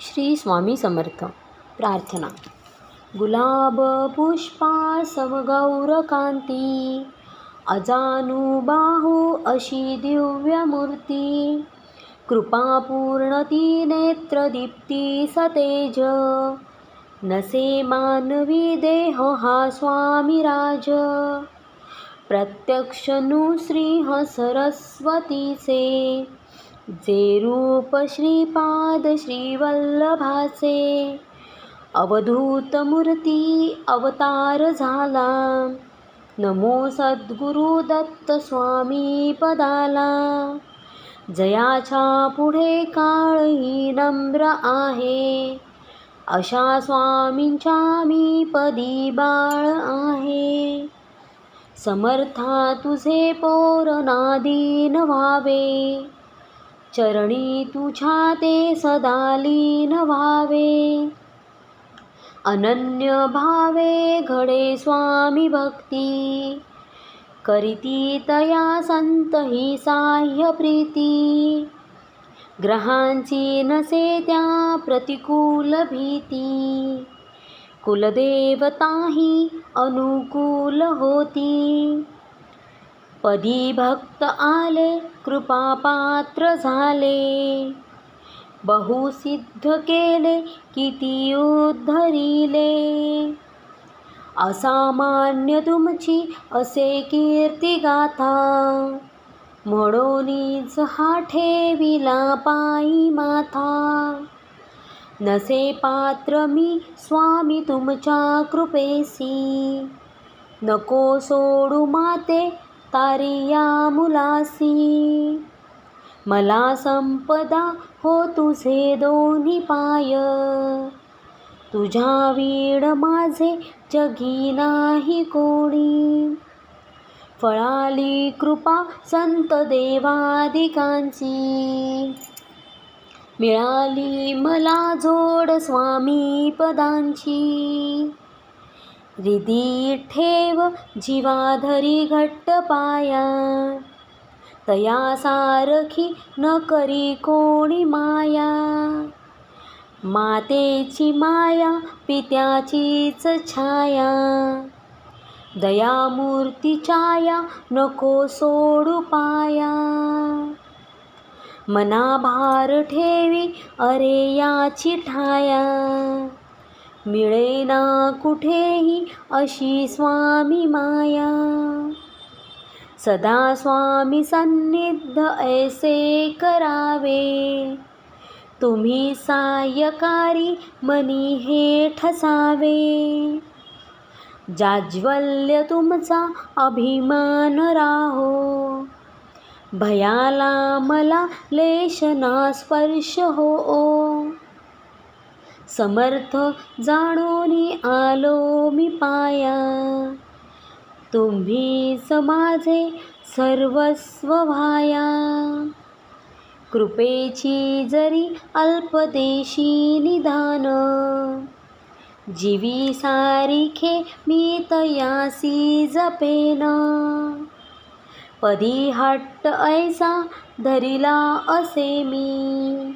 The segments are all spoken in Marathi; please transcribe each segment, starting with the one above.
श्री स्वामी समर्थ. प्रार्थना. गुलाब पुष्पा समगौरकांती अजानुबाहू अशी दिव्यमूर्ती. कृपापूर्णती नेत्रदीप्ती सतेज. नसे मानवी देह हा स्वामीराज. प्रत्यक्ष श्री सरस्वतीचे जे रूप श्रीपाद श्रीवल्लभाचे अवधूत मूर्ती अवतार झाला. नमो सद्गुरु दत्त स्वामी पदाला. जयाच्या पुढे काळही नम्र आहे. अशा स्वामींच्या मी पदी बाळ आहे. समर्था तुझे पोर नादीन व्हावे. चरणी तुझ्या ते सदा लीन व्हावे. अनन्य भावे घडे स्वामी भक्ती. करीती तया संत ही साह्य प्रीती. ग्रहांची नसे त्या प्रतिकूल भीती. कुलदेवताही अनुकूल होती. पदी भक्त आले कृपापात्र झाले. बहुसिद्ध केले किती उद्धरिले. असामान्य तुमची असे कीर्ती गाथा. म्हणूनच हा ठेविला पायी माथा. नसे पात्र मी स्वामी तुमच्या कृपेसी नको सोडू माते तारिया मुलासी मला संपदा हो तुझे दोन्ही पाय. तुझ्या वीड माझे जगी नाही कोणी. फळाली कृपा संत देवादिकांची. मिळाली मला जोड स्वामी पदांची. हृदी ठेव जीवाधरी घट्ट पाया. तया सारखी न करी कोणी माया. मातेची माया पित्याचीच छाया. दयामूर्ती छाया नको सोडू पाया. मना भार ठेवी अरे याची ठाया. मिळेना कुठेही अशी स्वामी माया. सदा स्वामी सन्निध ऐसे करावे. तुम्ही सायकारी मनी हे ठसावे जाज्वल्य तुमचा अभिमान राहो. भयाला मला लेशना स्पर्श हो. समर्थ जाणून आलो मी पाया. तुम्ही समाजे सर्वस्व व्हाया कृपेची जरी अल्पदेशी निदान जीवी सारिखे मी तयासी जपेन. पदी हट्ट ऐसा धरिला असे मी.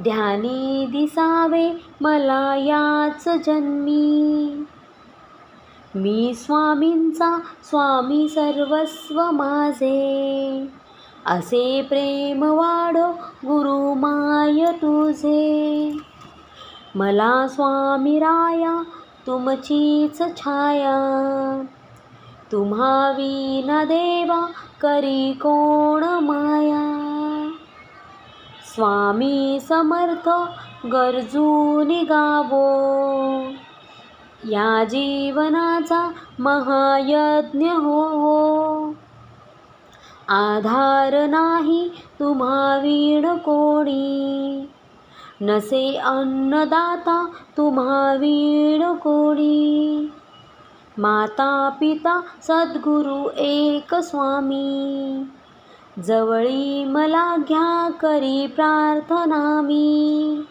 ध्यानी दिसावे मला याच जन्मी. मी स्वामींचा स्वामी सर्वस्व माझे. असे प्रेम वाढो गुरु माय तुझे. मला स्वामी राया तुमचीच छाया. तुम्हा विना देवा करी कोण माया? स्वामी समर्थ गरजू निगावो या जीवनाचा महायज्ञ हो आधार नाही तुम्हा वीण कोणी. नसे अन्नदाता तुम्हा वीण कोणी. माता पिता सद्गुरु एक स्वामी. जवळी मला घ्या करी प्रार्थना मी.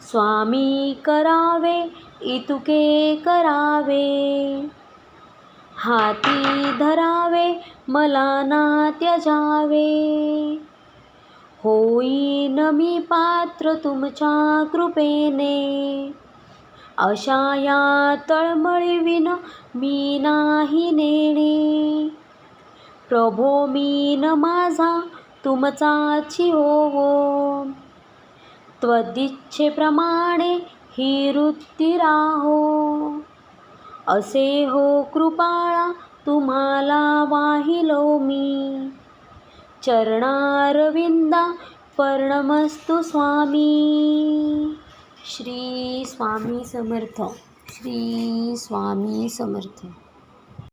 स्वामी करावे इतुके करावे. हाती धरावे मला ना त्यजावे होईन मी पात्र तुमच्या कृपेने. अशा या तळमळीविन मी नाही नेणे. प्रभो मीन माझा तुमचाची होवो त्वदिच्छेप्रमाणे ही वृत्ती राहो. असे हो कृपाळा तुम्हाला वाहिलो मी. चरणारविंदा पर्णमस्तु स्वामी. श्री स्वामी समर्थ श्री स्वामी समर्थ.